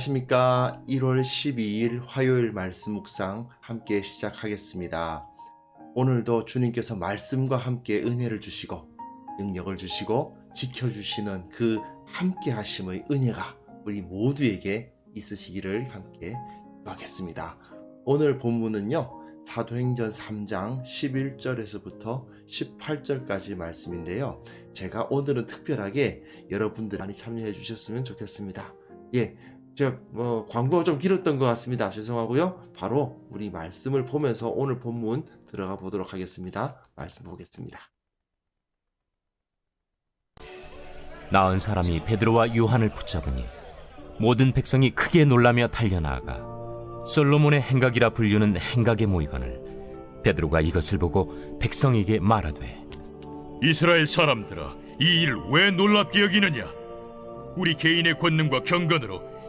안녕하십니까. 1월 12일 화요일 말씀 묵상 함께 시작하겠습니다. 오늘도 주님께서 말씀과 함께 은혜를 주시고 능력을 주시고 지켜주시는 그 함께 하심의 은혜가 우리 모두에게 있으시기를 함께 기도하겠습니다. 오늘 본문은요. 사도행전 3장 11절에서부터 18절까지 말씀인데요. 제가 오늘은 특별하게 여러분들 많이 참여해 주셨으면 좋겠습니다. 예, 제가 뭐 광고가 좀 길었던 것 같습니다. 죄송하고요. 바로 우리 말씀을 보면서 오늘 본문 들어가 보도록 하겠습니다. 말씀 보겠습니다. 나은 사람이 베드로와 요한을 붙잡으니 모든 백성이 크게 놀라며 달려나아가 솔로몬의 행각이라 불리는 행각에 모이거늘 베드로가 이것을 보고 백성에게 말하되 이스라엘 사람들아 이 일 왜 놀랍게 여기느냐 우리 개인의 권능과 경건으로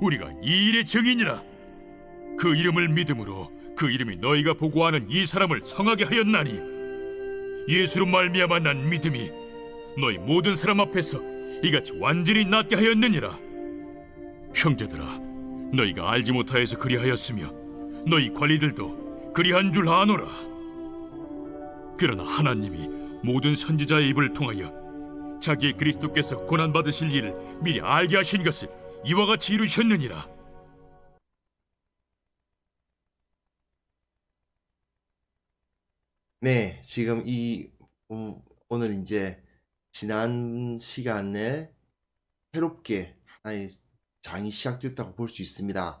우리가 이 일의 증인이라. 그 이름을 믿음으로 그 이름이 너희가 보고하는 이 사람을 성하게 하였나니 예수로 말미암아 난 믿음이 너희 모든 사람 앞에서 이같이 완전히 낫게 하였느니라. 형제들아, 너희가 알지 못하여서 그리하였으며 너희 관리들도 그리한 줄 아노라. 그러나 하나님이 모든 선지자의 입을 통하여 자기의 그리스도께서 고난 받으실 일을 미리 알게 하신 것을 이와 같이 이루셨느니라. 네, 지금 이 오- 오늘 이제 지난 시간에 새롭게 하나의 장이 시작되었다고 볼 수 있습니다.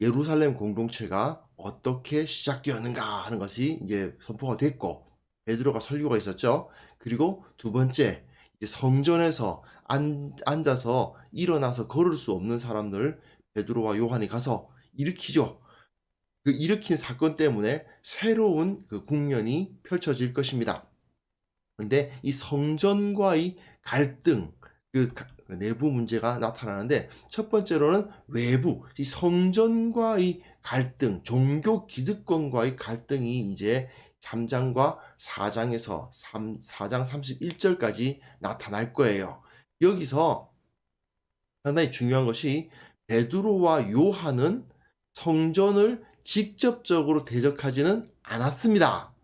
예루살렘 공동체가 어떻게 시작되었는가 하는 것이 이제 선포가 됐고 베드로가 설교가 있었죠. 그리고 두 번째 성전에서 앉, 앉아서 일어나서 걸을 수 없는 사람들 베드로와 요한이 가서 일으키죠. 그 일으킨 사건 때문에 새로운 그 국면이 펼쳐질 것입니다. 근데 이 성전과의 갈등, 그 가- 그 내부 문제가 나타나는데 첫 번째로는 외부, 이 성전과의 갈등, 종교 기득권과의 갈등이 이제 3장과 4장에서 3, 4장 31절까지 나타날 거예요. 여기서 상당히 중요한 것이 베드로와 요한은 성전을 직접적으로 대적하지는 않았습니다.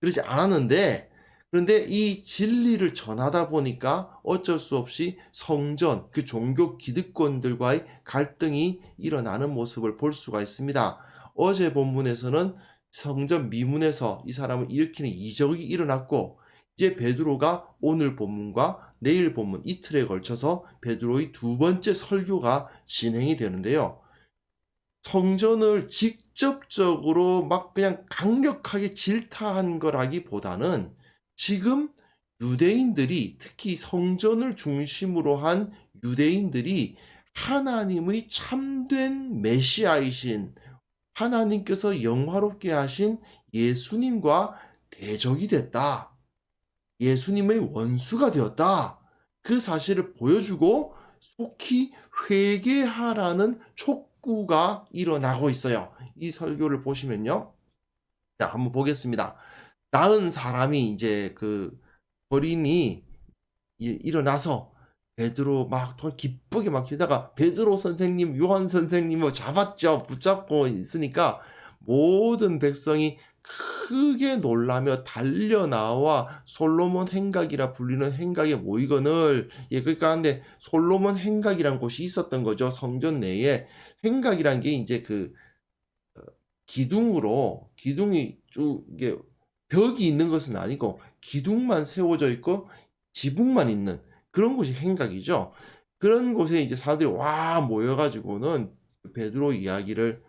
그렇지 않았는데 그런데 이 진리를 전하다 보니까 어쩔 수 없이 성전, 그 종교 기득권들과의 갈등이 일어나는 모습을 볼 수가 있습니다. 어제 본문에서는 성전 미문에서 이 사람을 일으키는 이적이 일어났고 이제 베드로가 오늘 본문과 내일 본문 이틀에 걸쳐서 베드로의 두 번째 설교가 진행이 되는데요. 성전을 직접적으로 막 그냥 강력하게 질타한 거라기보다는 지금 유대인들이 특히 성전을 중심으로 한 유대인들이 하나님의 참된 메시아이신 하나님께서 영화롭게 하신 예수님과 대적이 됐다. 예수님의 원수가 되었다. 그 사실을 보여주고 속히 회개하라는 촉구가 일어나고 있어요. 이 설교를 보시면요. 자, 한번 보겠습니다. 나은 사람이 이제 그 어린이 이- 일어나서 베드로 막더 기쁘게 막 기다가 베드로 선생님, 요한 선생님을 잡았죠. 붙잡고 있으니까 모든 백성이 크게 놀라며 달려 나와 솔로몬 행각이라 불리는 행각에 모이거늘 예 그러니까 근데 솔로몬 행각이란 곳이 있었던 거죠. 성전 내에 행각이란 게 이제 그 어, 기둥으로 기둥이 쭉 이게 벽이 있는 것은 아니고 기둥만 세워져 있고 지붕만 있는 그런 곳이 행각이죠. 그런 곳에 이제 사람들이 와 모여가지고는 베드로 이야기를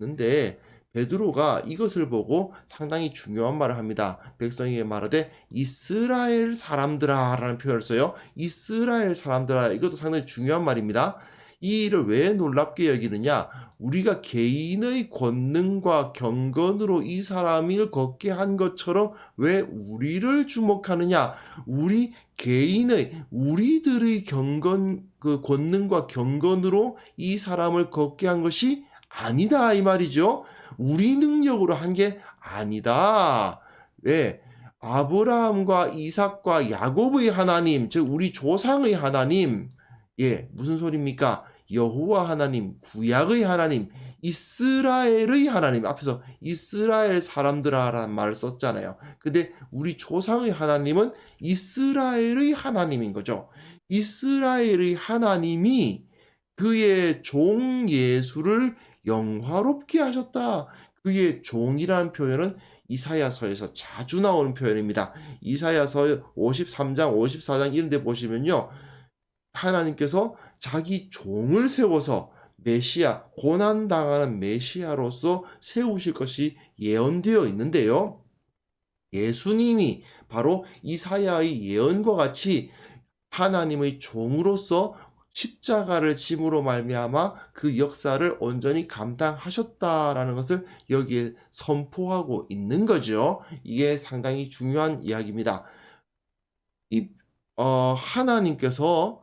하는데 베드로가 이것을 보고 상당히 중요한 말을 합니다. 백성에게 말하되 이스라엘 사람들아라는 표현을 써요. 이스라엘 사람들아 이것도 상당히 중요한 말입니다. 이 일을 왜 놀랍게 여기느냐? 우리가 개인의 권능과 경건으로 이 사람을 걷게 한 것처럼 왜 우리를 주목하느냐? 우리 개인의 우리들의 경건 그 권능과 경건으로 이 사람을 걷게 한 것이 아니다 이 말이죠. 우리 능력으로 한 게 아니다. 왜? 아브라함과 이삭과 야곱의 하나님, 즉 우리 조상의 하나님, 예, 무슨 소리입니까? 여호와 하나님, 구약의 하나님, 이스라엘의 하나님 앞에서 이스라엘 사람들아라는 말을 썼잖아요. 근데 우리 조상의 하나님은 이스라엘의 하나님인 거죠. 이스라엘의 하나님이 그의 종 예수를 영화롭게 하셨다. 그의 종이라는 표현은 이사야서에서 자주 나오는 표현입니다. 이사야서 53장, 54장 이런 데 보시면요. 하나님께서 자기 종을 세워서 메시아, 고난당하는 메시아로서 세우실 것이 예언되어 있는데요. 예수님이 바로 이사야의 예언과 같이 하나님의 종으로서 십자가를 짐으로 말미암아 그 역사를 온전히 감당하셨다라는 것을 여기에 선포하고 있는 거죠. 이게 상당히 중요한 이야기입니다. 이 어, 하나님께서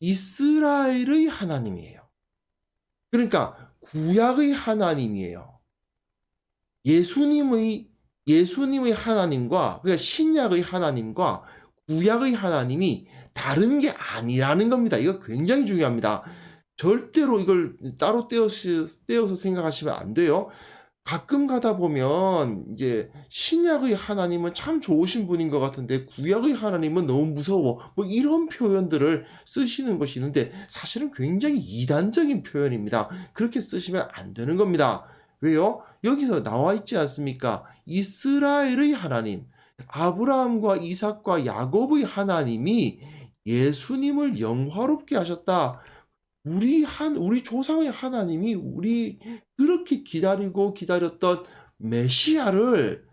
이스라엘의 하나님이에요. 그러니까 구약의 하나님이에요. 예수님의 예수님의 하나님과 그러니까 신약의 하나님과 구약의 하나님이 다른 게 아니라는 겁니다. 이거 굉장히 중요합니다. 절대로 이걸 따로 떼어서, 떼어서 생각하시면 안 돼요. 가끔 가다 보면 이제 신약의 하나님은 참 좋으신 분인 것 같은데 구약의 하나님은 너무 무서워. 뭐 이런 표현들을 쓰시는 것이 있는데 사실은 굉장히 이단적인 표현입니다. 그렇게 쓰시면 안 되는 겁니다. 왜요? 여기서 나와 있지 않습니까? 이스라엘의 하나님, 아브라함과 이삭과 야곱의 하나님이 예수님을 영화롭게 하셨다. 우리 한 우리 조상의 하나님이 우리 그렇게 기다리고 기다렸던 메시아를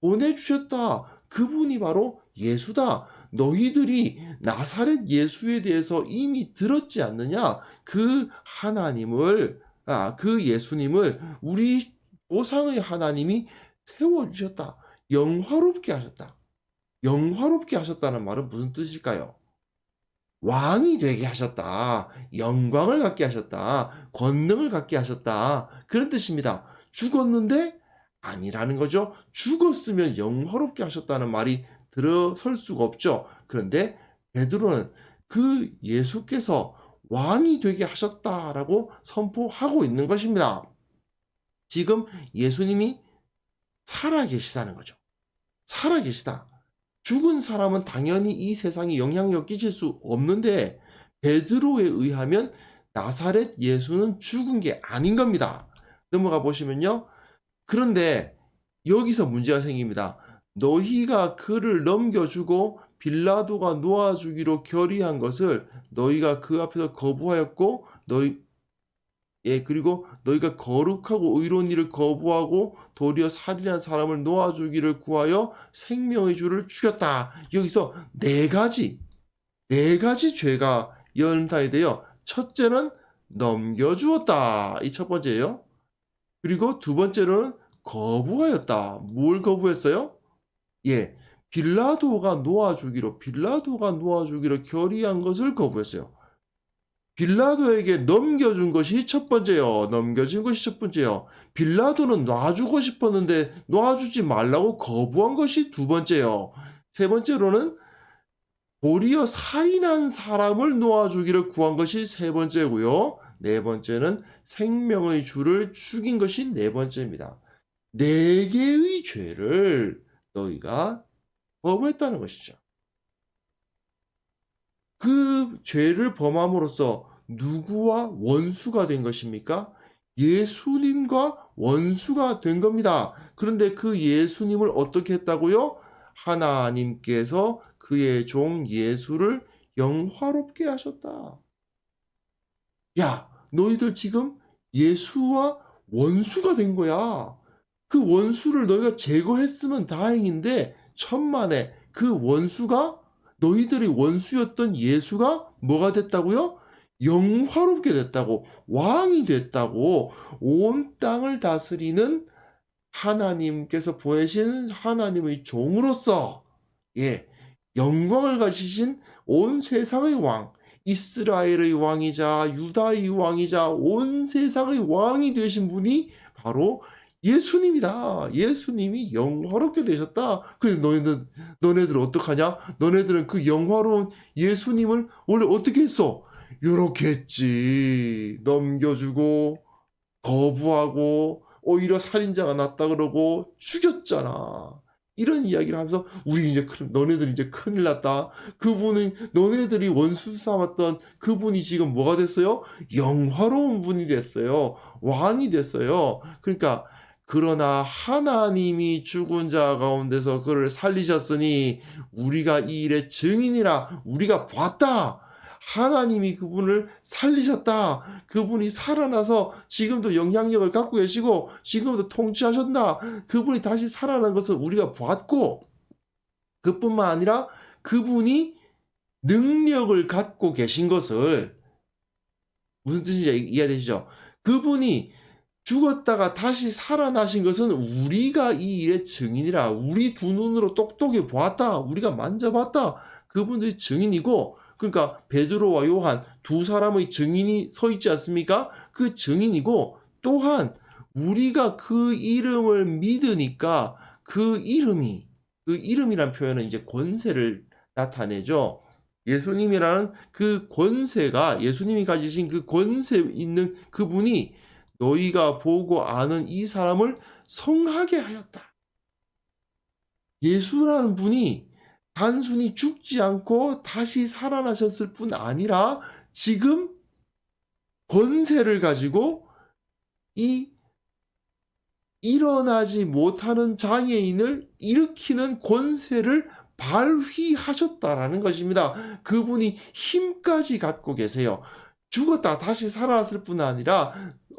보내 주셨다. 그분이 바로 예수다. 너희들이 나사렛 예수에 대해서 이미 들었지 않느냐? 그 하나님을 아, 그 예수님을 우리 조상의 하나님이 세워 주셨다. 영화롭게 하셨다. 영화롭게 하셨다는 말은 무슨 뜻일까요? 왕이 되게 하셨다. 영광을 갖게 하셨다. 권능을 갖게 하셨다. 그런 뜻입니다. 죽었는데 아니라는 거죠. 죽었으면 영화롭게 하셨다는 말이 들어설 수가 없죠. 그런데 베드로는 그 예수께서 왕이 되게 하셨다라고 선포하고 있는 것입니다. 지금 예수님이 살아 계시다는 거죠. 살아 계시다. 죽은 사람은 당연히 이 세상에 영향력 끼칠 수 없는데 베드로에 의하면 나사렛 예수는 죽은 게 아닌 겁니다. 넘어가 보시면요. 그런데 여기서 문제가 생깁니다. 너희가 그를 넘겨주고 빌라도가 놓아주기로 결의한 것을 너희가 그 앞에서 거부하였고 너희 예 그리고 너희가 거룩하고 의로운 일을 거부하고 도리어 살인한 사람을 놓아주기를 구하여 생명의 주를 죽였다. 여기서 네 가지 네 가지 죄가 연타이 되어 첫째는 넘겨주었다. 이 첫 번째예요. 그리고 두 번째로는 거부하였다. 뭘 거부했어요? 예, 빌라도가 놓아주기로 빌라도가 놓아주기로 결의한 것을 거부했어요. 빌라도에게 넘겨준 것이 첫 번째요. 넘겨준 것이 첫 번째요. 빌라도는 놔주고 싶었는데 놔주지 말라고 거부한 것이 두 번째요. 세 번째로는 도리어 살인한 사람을 놓아주기를 구한 것이 세 번째고요. 네 번째는 생명의 주를 죽인 것이 네 번째입니다. 네 개의 죄를 너희가 범했다는 것이죠. 그 죄를 범함으로써 누구와 원수가 된 것입니까? 예수님과 원수가 된 겁니다. 그런데 그 예수님을 어떻게 했다고요? 하나님께서 그의 종 예수를 영화롭게 하셨다. 야, 너희들 지금 예수와 원수가 된 거야. 그 원수를 너희가 제거했으면 다행인데 천만에 그 원수가 너희들이 원수였던 예수가 뭐가 됐다고요? 영화롭게 됐다고 왕이 됐다고 온 땅을 다스리는 하나님께서 보내신 하나님의 종으로서 예 영광을 가지신 온 세상의 왕 이스라엘의 왕이자 유다의 왕이자 온 세상의 왕이 되신 분이 바로 예수님이다. 예수님이 영화롭게 되셨다. 근데 너희들 너네들 어떡하냐? 너네들은 그 영화로운 예수님을 원래 어떻게 했어? 요렇게 했지. 넘겨주고 거부하고 오히려 살인자가 났다 그러고 죽였잖아. 이런 이야기를 하면서 우리 이제 큰- 너네들 이제 큰일 났다. 그분은 너네들이 원수 삼았던 그분이 지금 뭐가 됐어요? 영화로운 분이 됐어요. 왕이 됐어요. 그러니까 그러나 하나님이 죽은 자 가운데서 그를 살리셨으니 우리가 이 일의 증인이라 우리가 봤다. 하나님이 그분을 살리셨다. 그분이 살아나서 지금도 영향력을 갖고 계시고 지금도 통치하셨다. 그분이 다시 살아난 것을 우리가 봤고 그뿐만 아니라 그분이 능력을 갖고 계신 것을 무슨 뜻인지 이해되시죠? 그분이 죽었다가 다시 살아나신 것은 우리가 이 일의 증인이라 우리 두 눈으로 똑똑히 보았다 우리가 만져봤다 그분들이 증인이고 그러니까 베드로와 요한 두 사람의 증인이 서 있지 않습니까? 그 증인이고 또한 우리가 그 이름을 믿으니까 그 이름이 그 이름이란 표현은 이제 권세를 나타내죠. 예수님이라는 그 권세가 예수님이 가지신 그 권세 있는 그분이 너희가 보고 아는 이 사람을 성하게 하였다. 예수라는 분이 단순히 죽지 않고 다시 살아나셨을 뿐 아니라 지금 권세를 가지고 이 일어나지 못하는 장애인을 일으키는 권세를 발휘하셨다라는 것입니다. 그분이 힘까지 갖고 계세요. 죽었다 다시 살아났을 뿐 아니라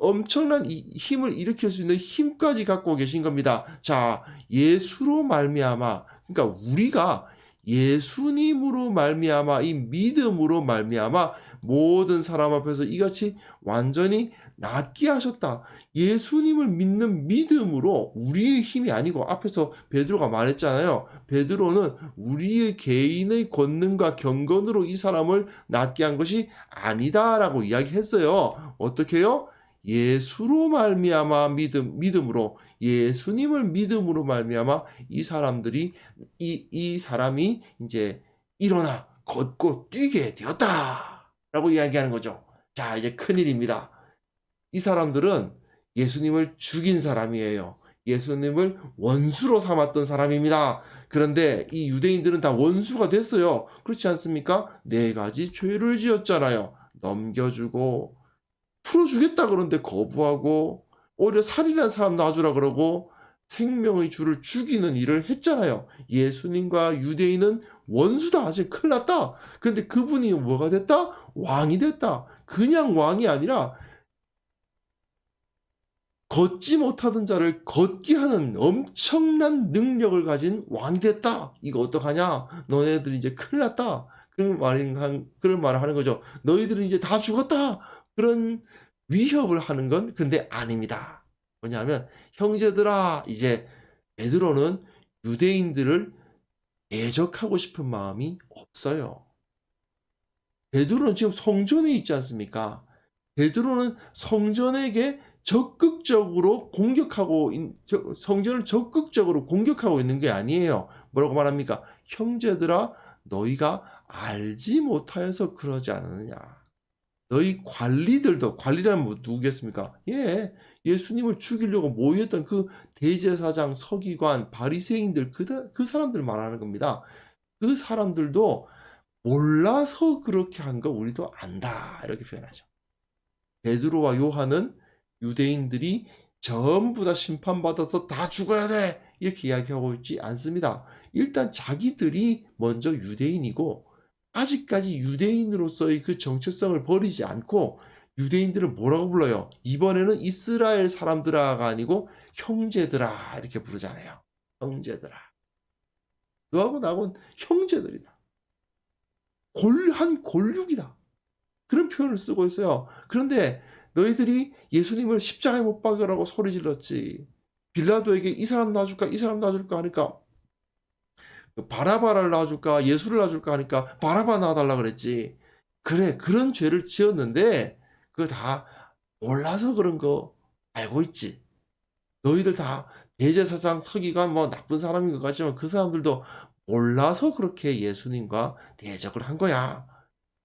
엄청난 이 힘을 일으킬 수 있는 힘까지 갖고 계신 겁니다. 자, 예수로 말미암아 그러니까 우리가 예수님으로 말미암아 이 믿음으로 말미암아 모든 사람 앞에서 이같이 완전히 낫게 하셨다. 예수님을 믿는 믿음으로 우리의 힘이 아니고 앞에서 베드로가 말했잖아요. 베드로는 우리의 개인의 권능과 경건으로 이 사람을 낫게 한 것이 아니다라고 이야기했어요. 어떻게요? 예수로 말미암아 믿음 믿음으로 예수님을 믿음으로 말미암아 이 사람들이 이 이 사람이 이제 일어나 걷고 뛰게 되었다라고 이야기하는 거죠. 자, 이제 큰 일입니다. 이 사람들은 예수님을 죽인 사람이에요. 예수님을 원수로 삼았던 사람입니다. 그런데 이 유대인들은 다 원수가 됐어요. 그렇지 않습니까? 네 가지 죄를 지었잖아요. 넘겨주고 풀어주겠다 그런데 거부하고 오히려 살인한 사람 놔주라 그러고 생명의 주를 죽이는 일을 했잖아요. 예수님과 유대인은 원수다. 아직 큰일 났다. 근데 그분이 뭐가 됐다? 왕이 됐다. 그냥 왕이 아니라 걷지 못하던 자를 걷게 하는 엄청난 능력을 가진 왕이 됐다. 이거 어떡하냐? 너네들 이제 큰일 났다. 그런 말을 하는 거죠. 너희들은 이제 다 죽었다. 그런 위협을 하는 건 근데 아닙니다. 뭐냐면 형제들아 이제 베드로는 유대인들을 대적하고 싶은 마음이 없어요. 베드로는 지금 성전에 있지 않습니까? 베드로는 성전에게 적극적으로 공격하고 성전을 적극적으로 공격하고 있는 게 아니에요. 뭐라고 말합니까? 형제들아 너희가 알지 못하여서 그러지 않느냐. 너희 관리들도 관리라면 뭐 누구겠습니까? 예, 예수님을 죽이려고 모였던 그 대제사장, 서기관, 바리새인들 그, 그 사람들 말하는 겁니다. 그 사람들도 몰라서 그렇게 한 거 우리도 안다 이렇게 표현하죠. 베드로와 요한은 유대인들이 전부 다 심판받아서 다 죽어야 돼 이렇게 이야기하고 있지 않습니다. 일단 자기들이 먼저 유대인이고 아직까지 유대인으로서의 그 정체성을 버리지 않고 유대인들은 뭐라고 불러요? 이번에는 이스라엘 사람들아가 아니고 형제들아 이렇게 부르잖아요. 형제들아. 너하고 나하고는 형제들이다. 골, 한 골육이다. 그런 표현을 쓰고 있어요. 그런데 너희들이 예수님을 십자가에 못 박으라고 소리 질렀지. 빌라도에게 이 사람 놔줄까, 이 사람 놔줄까 하니까 그 바라바를 놔줄까, 예수를 놔줄까 하니까 바라바 놔달라 그랬지. 그래, 그런 죄를 지었는데 그거 다 몰라서 그런 거 알고 있지. 너희들 다 대제사장 서기관 뭐 나쁜 사람인 것 같지만 그 사람들도 몰라서 그렇게 예수님과 대적을 한 거야.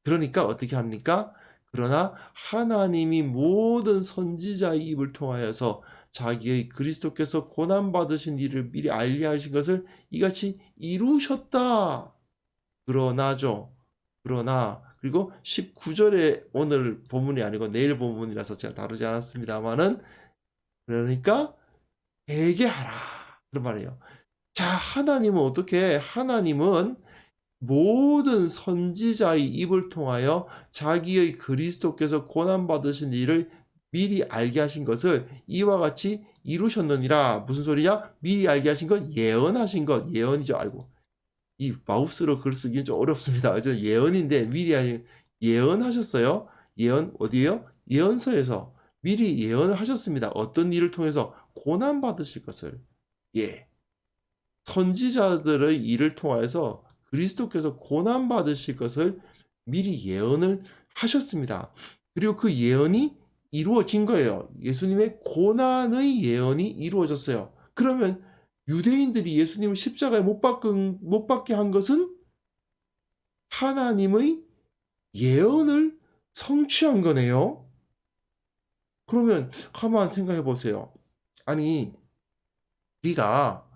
그러니까 어떻게 합니까? 그러나 하나님이 모든 선지자의 입을 통하여서 자기의 그리스도께서 고난 받으신 일을 미리 알게 하신 것을 이같이 이루셨다. 그러나죠. 그러나 그리고 19절에 오늘 본문이 아니고 내일 본문이라서 제가 다루지 않았습니다만은 그러니까 회개하라 그런 말이에요. 자, 하나님은 어떻게? 하나님은 모든 선지자의 입을 통하여 자기의 그리스도께서 고난 받으신 일을 미리 알게 하신 것을 이와 같이 이루셨느니라. 무슨 소리냐? 미리 알게 하신 것, 예언하신 것, 예언이죠. 아이고. 이 마우스로 글 쓰기는 좀 어렵습니다. 저 예언인데 미리 하- 예언하셨어요. 예언 어디에요? 예언서에서 미리 예언을 하셨습니다. 어떤 일을 통해서 고난 받으실 것을. 예. 선지자들의 일을 통하여서 그리스도께서 고난 받으실 것을 미리 예언을 하셨습니다. 그리고 그 예언이 이루어진 거예요. 예수님의 고난의 예언이 이루어졌어요. 그러면 유대인들이 예수님을 십자가에 못, 박은, 못 박게 한 것은 하나님의 예언을 성취한 거네요. 그러면 가만 생각해 보세요. 아니, 우리가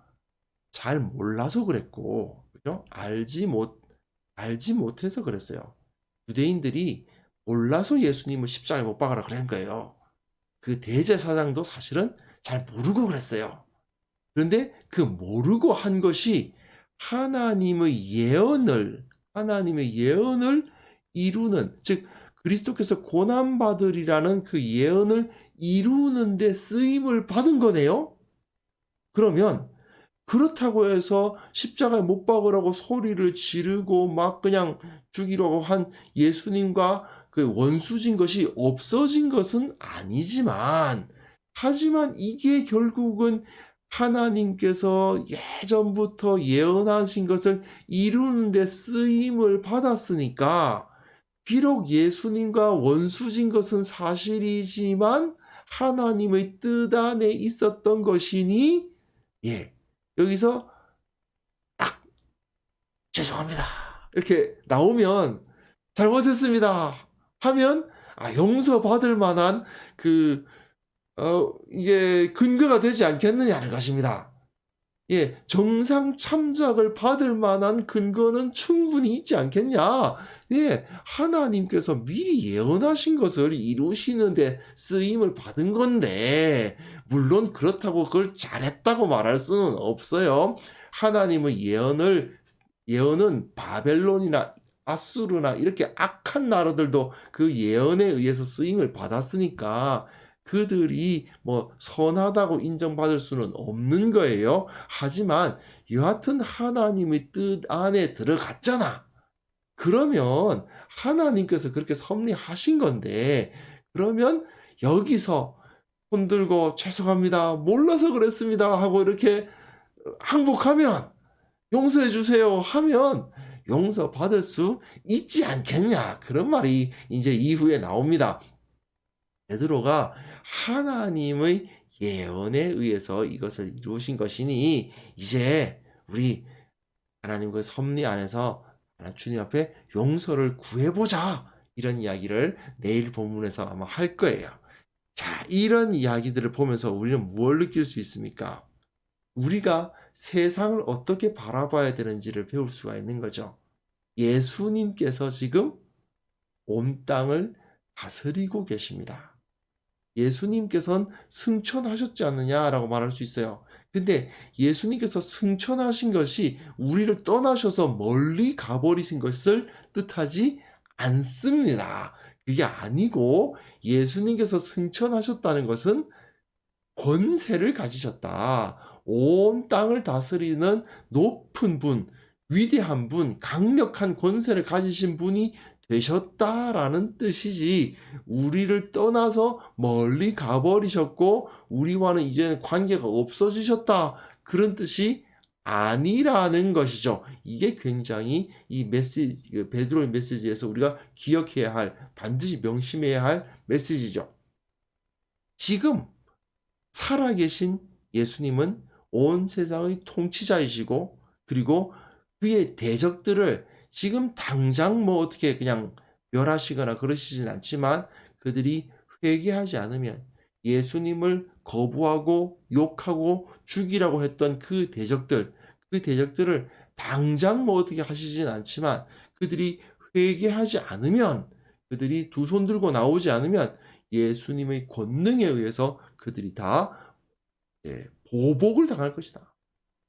잘 몰라서 그랬고, 그죠? 알지 못, 알지 못해서 그랬어요. 유대인들이 몰라서 예수님을 십자가에 못 박아라 그런 거예요. 그 대제사장도 사실은 잘 모르고 그랬어요. 그런데 그 모르고 한 것이 하나님의 예언을, 하나님의 예언을 이루는, 즉, 그리스도께서 고난 받으리라는 그 예언을 이루는 데 쓰임을 받은 거네요? 그러면, 그렇다고 해서 십자가에 못 박으라고 소리를 지르고 막 그냥 죽이려고 한 예수님과 그 원수진 것이 없어진 것은 아니지만, 하지만 이게 결국은 하나님께서 예전부터 예언하신 것을 이루는 데 쓰임을 받았으니까, 비록 예수님과 원수진 것은 사실이지만, 하나님의 뜻 안에 있었던 것이니, 예, 여기서 딱, 죄송합니다. 이렇게 나오면, 잘못했습니다. 하면, 아, 용서받을 만한 그, 어, 이게 근거가 되지 않겠느냐는 것입니다. 예, 정상 참작을 받을 만한 근거는 충분히 있지 않겠냐? 예, 하나님께서 미리 예언하신 것을 이루시는데 쓰임을 받은 건데, 물론 그렇다고 그걸 잘했다고 말할 수는 없어요. 하나님의 예언을, 예언은 바벨론이나 아수르나 이렇게 악한 나라들도 그 예언에 의해서 쓰임을 받았으니까, 그들이 뭐 선하다고 인정받을 수는 없는 거예요. 하지만 여하튼 하나님의 뜻 안에 들어갔잖아. 그러면 하나님께서 그렇게 섭리하신 건데 그러면 여기서 손들고 죄송합니다. 몰라서 그랬습니다. 하고 이렇게 항복하면 용서해 주세요 하면 용서 받을 수 있지 않겠냐. 그런 말이 이제 이후에 나옵니다. 베드로가 하나님의 예언에 의해서 이것을 이루신 것이니 이제 우리 하나님의 섭리 안에서 주님 앞에 용서를 구해보자 이런 이야기를 내일 본문에서 아마 할 거예요. 자, 이런 이야기들을 보면서 우리는 무엇을 느낄 수 있습니까? 우리가 세상을 어떻게 바라봐야 되는지를 배울 수가 있는 거죠. 예수님께서 지금 온 땅을 다스리고 계십니다. 예수님께서는 승천하셨지 않느냐라고 말할 수 있어요. 근데 예수님께서 승천하신 것이 우리를 떠나셔서 멀리 가버리신 것을 뜻하지 않습니다. 그게 아니고 예수님께서 승천하셨다는 것은 권세를 가지셨다. 온 땅을 다스리는 높은 분, 위대한 분, 강력한 권세를 가지신 분이 되셨다라는 뜻이지 우리를 떠나서 멀리 가버리셨고 우리와는 이제 관계가 없어지셨다 그런 뜻이 아니라는 것이죠. 이게 굉장히 이 메시지 그 베드로의 메시지에서 우리가 기억해야 할 반드시 명심해야 할 메시지죠. 지금 살아계신 예수님은 온 세상의 통치자이시고 그리고 그의 대적들을 지금 당장 뭐 어떻게 그냥 멸하시거나 그러시진 않지만 그들이 회개하지 않으면 예수님을 거부하고 욕하고 죽이라고 했던 그 대적들, 그 대적들을 당장 뭐 어떻게 하시진 않지만 그들이 회개하지 않으면 그들이 두 손 들고 나오지 않으면 예수님의 권능에 의해서 그들이 다 예, 보복을 당할 것이다.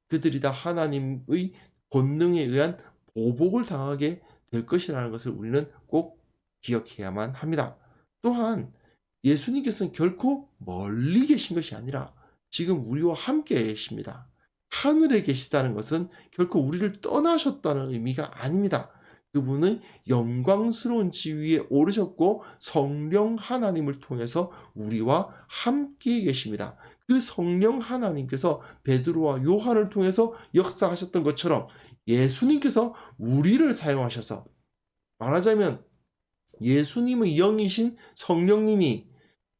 그들이 다 하나님의 권능에 의한 보복을 당하게 될 것이라는 것을 우리는 꼭 기억해야만 합니다. 또한 예수님께서는 결코 멀리 계신 것이 아니라 지금 우리와 함께 계십니다. 하늘에 계시다는 것은 결코 우리를 떠나셨다는 의미가 아닙니다. 그분은 영광스러운 지위에 오르셨고 성령 하나님을 통해서 우리와 함께 계십니다. 그 성령 하나님께서 베드로와 요한을 통해서 역사하셨던 것처럼 예수님께서 우리를 사용하셔서 말하자면 예수님의 영이신 성령님이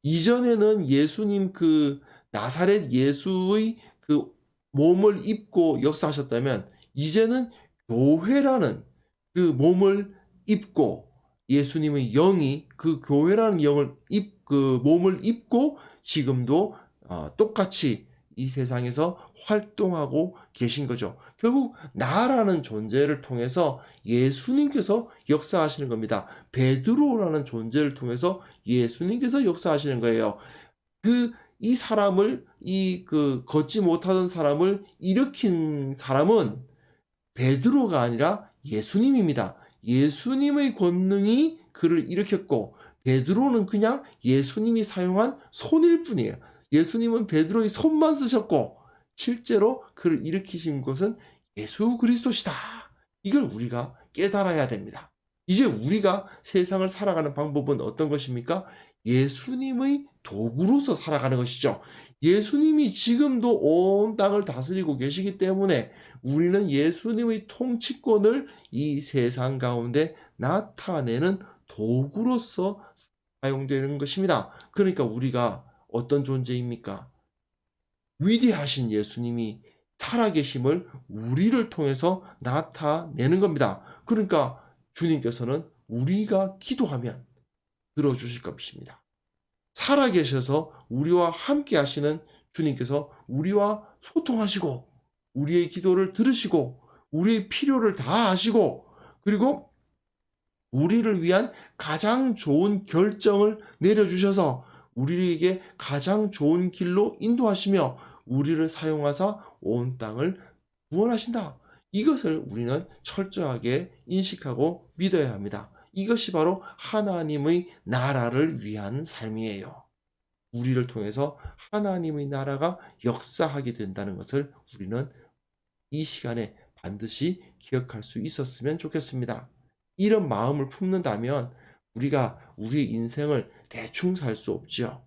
이전에는 예수님 그 나사렛 예수의 그 몸을 입고 역사하셨다면 이제는 교회라는 그 몸을 입고 예수님의 영이 그 교회라는 영을 입 그 몸을 입고 지금도 어, 똑같이 이 세상에서 활동하고 계신 거죠. 결국 나라는 존재를 통해서 예수님께서 역사하시는 겁니다. 베드로라는 존재를 통해서 예수님께서 역사하시는 거예요. 그 이 사람을 이 그 걷지 못하던 사람을 일으킨 사람은 베드로가 아니라 예수님입니다. 예수님의 권능이 그를 일으켰고 베드로는 그냥 예수님이 사용한 손일 뿐이에요. 예수님은 베드로의 손만 쓰셨고 실제로 그를 일으키신 것은 예수 그리스도시다. 이걸 우리가 깨달아야 됩니다. 이제 우리가 세상을 살아가는 방법은 어떤 것입니까? 예수님의 도구로서 살아가는 것이죠. 예수님이 지금도 온 땅을 다스리고 계시기 때문에 우리는 예수님의 통치권을 이 세상 가운데 나타내는 도구로서 사용되는 것입니다. 그러니까 우리가 어떤 존재입니까? 위대하신 예수님이 살아계심을 우리를 통해서 나타내는 겁니다. 그러니까 주님께서는 우리가 기도하면 들어주실 것입니다. 살아계셔서 우리와 함께 하시는 주님께서 우리와 소통하시고 우리의 기도를 들으시고 우리의 필요를 다 아시고 그리고 우리를 위한 가장 좋은 결정을 내려주셔서 우리에게 가장 좋은 길로 인도하시며 우리를 사용하사 온 땅을 구원하신다. 이것을 우리는 철저하게 인식하고 믿어야 합니다. 이것이 바로 하나님의 나라를 위한 삶이에요. 우리를 통해서 하나님의 나라가 역사하게 된다는 것을 우리는 이 시간에 반드시 기억할 수 있었으면 좋겠습니다. 이런 마음을 품는다면 우리가 우리의 인생을 대충 살 수 없죠.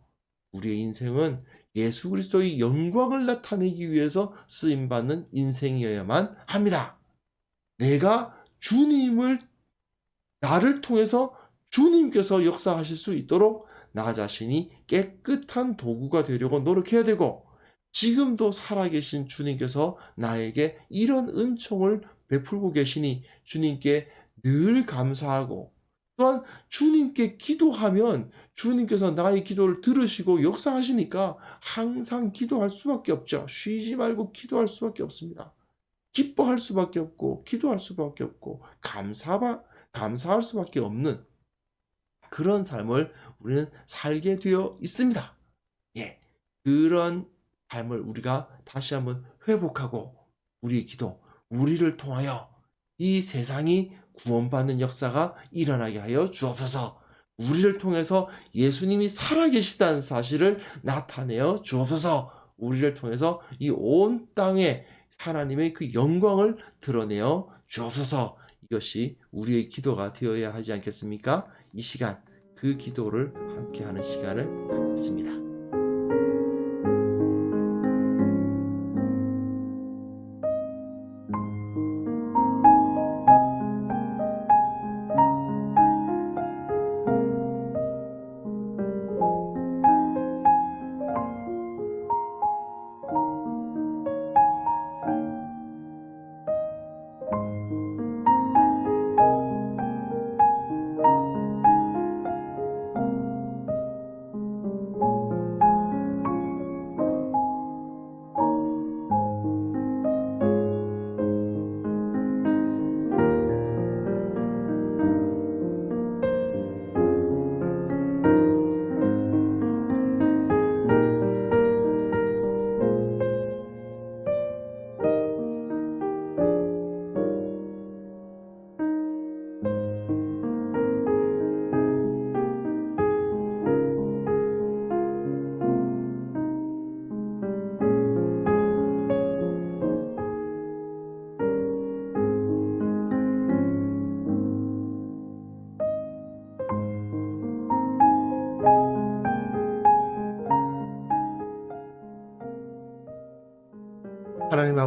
우리의 인생은 예수 그리스도의 영광을 나타내기 위해서 쓰임 받는 인생이어야만 합니다. 내가 주님을 나를 통해서 주님께서 역사하실 수 있도록 나 자신이 깨끗한 도구가 되려고 노력해야 되고 지금도 살아계신 주님께서 나에게 이런 은총을 베풀고 계시니 주님께 늘 감사하고 또한 주님께 기도하면 주님께서 나의 기도를 들으시고 역사하시니까 항상 기도할 수밖에 없죠. 쉬지 말고 기도할 수밖에 없습니다. 기뻐할 수밖에 없고 기도할 수밖에 없고 감사 감사할 수밖에 없는 그런 삶을 우리는 살게 되어 있습니다. 예. 그런 삶을 우리가 다시 한번 회복하고 우리의 기도, 우리를 통하여 이 세상이 구원받는 역사가 일어나게 하여 주옵소서. 우리를 통해서 예수님이 살아계시다는 사실을 나타내어 주옵소서. 우리를 통해서 이 온 땅에 하나님의 그 영광을 드러내어 주옵소서. 이것이 우리의 기도가 되어야 하지 않겠습니까? 이 시간 그 기도를 함께 하는 시간을 갖겠습니다.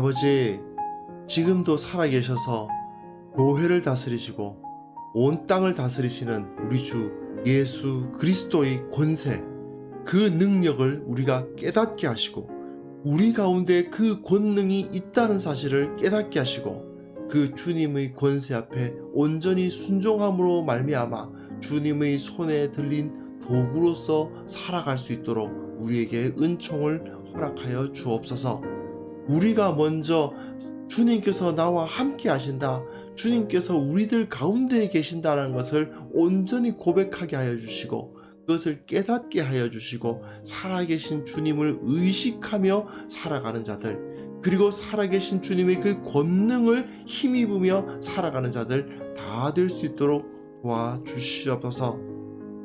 아버지, 지금도 살아계셔서 교회를 다스리시고 온 땅을 다스리시는 우리 주 예수 그리스도의 권세, 그 능력을 우리가 깨닫게 하시고 우리 가운데 그 권능이 있다는 사실을 깨닫게 하시고 그 주님의 권세 앞에 온전히 순종함으로 말미암아 주님의 손에 들린 도구로서 살아갈 수 있도록 우리에게 은총을 허락하여 주옵소서. 우리가 먼저 주님께서 나와 함께 하신다. 주님께서 우리들 가운데에 계신다는 것을 온전히 고백하게 하여 주시고 그것을 깨닫게 하여 주시고 살아계신 주님을 의식하며 살아가는 자들 그리고 살아계신 주님의 그 권능을 힘입으며 살아가는 자들 다 될 수 있도록 도와주시옵소서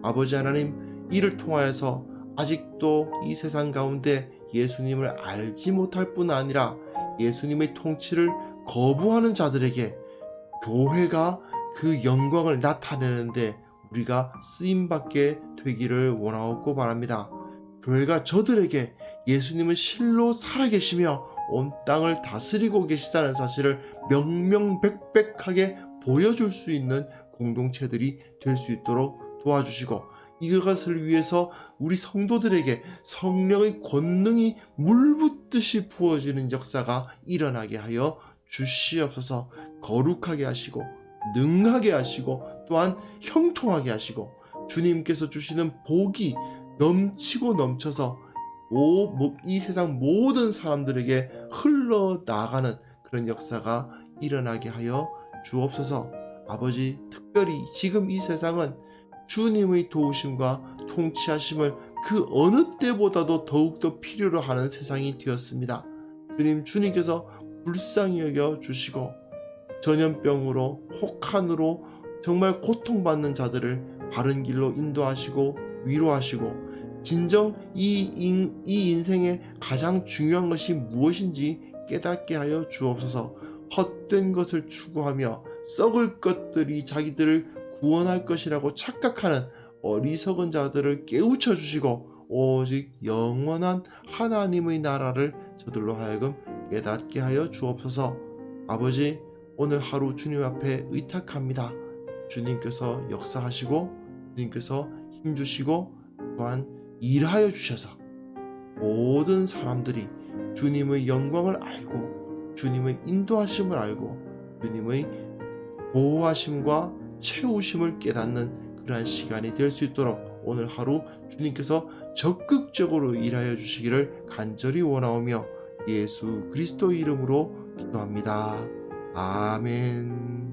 아버지 하나님 이를 통하여서 아직도 이 세상 가운데 예수님을 알지 못할 뿐 아니라 예수님의 통치를 거부하는 자들에게 교회가 그 영광을 나타내는데 우리가 쓰임받게 되기를 원하옵고 바랍니다. 교회가 저들에게 예수님은 실로 살아계시며 온 땅을 다스리고 계시다는 사실을 명명백백하게 보여줄 수 있는 공동체들이 될 수 있도록 도와주시고 이것을 위해서 우리 성도들에게 성령의 권능이 물붓듯이 부어지는 역사가 일어나게 하여 주시옵소서. 거룩하게 하시고 능하게 하시고 또한 형통하게 하시고 주님께서 주시는 복이 넘치고 넘쳐서 이 세상 모든 사람들에게 흘러나가는 그런 역사가 일어나게 하여 주옵소서. 아버지 특별히 지금 이 세상은 주님의 도우심과 통치하심을 그 어느 때보다도 더욱더 필요로 하는 세상이 되었습니다. 주님, 주님께서 불쌍히 여겨 주시고 전염병으로 혹한으로 정말 고통받는 자들을 바른 길로 인도하시고 위로하시고 진정 이, 인, 이 인생의 가장 중요한 것이 무엇인지 깨닫게 하여 주옵소서 헛된 것을 추구하며 썩을 것들이 자기들을 구원할 것이라고 착각하는 어리석은 자들을 깨우쳐 주시고 오직 영원한 하나님의 나라를 저들로 하여금 깨닫게 하여 주옵소서. 아버지 오늘 하루 주님 앞에 의탁합니다. 주님께서 역사하시고 주님께서 힘 주시고 또한 일하여 주셔서 모든 사람들이 주님의 영광을 알고 주님의 인도하심을 알고 주님의 보호하심과 채우심을 깨닫는 그러한 시간이 될 수 있도록 오늘 하루 주님께서 적극적으로 일하여 주시기를 간절히 원하오며 예수 그리스도 이름으로 기도합니다. 아멘.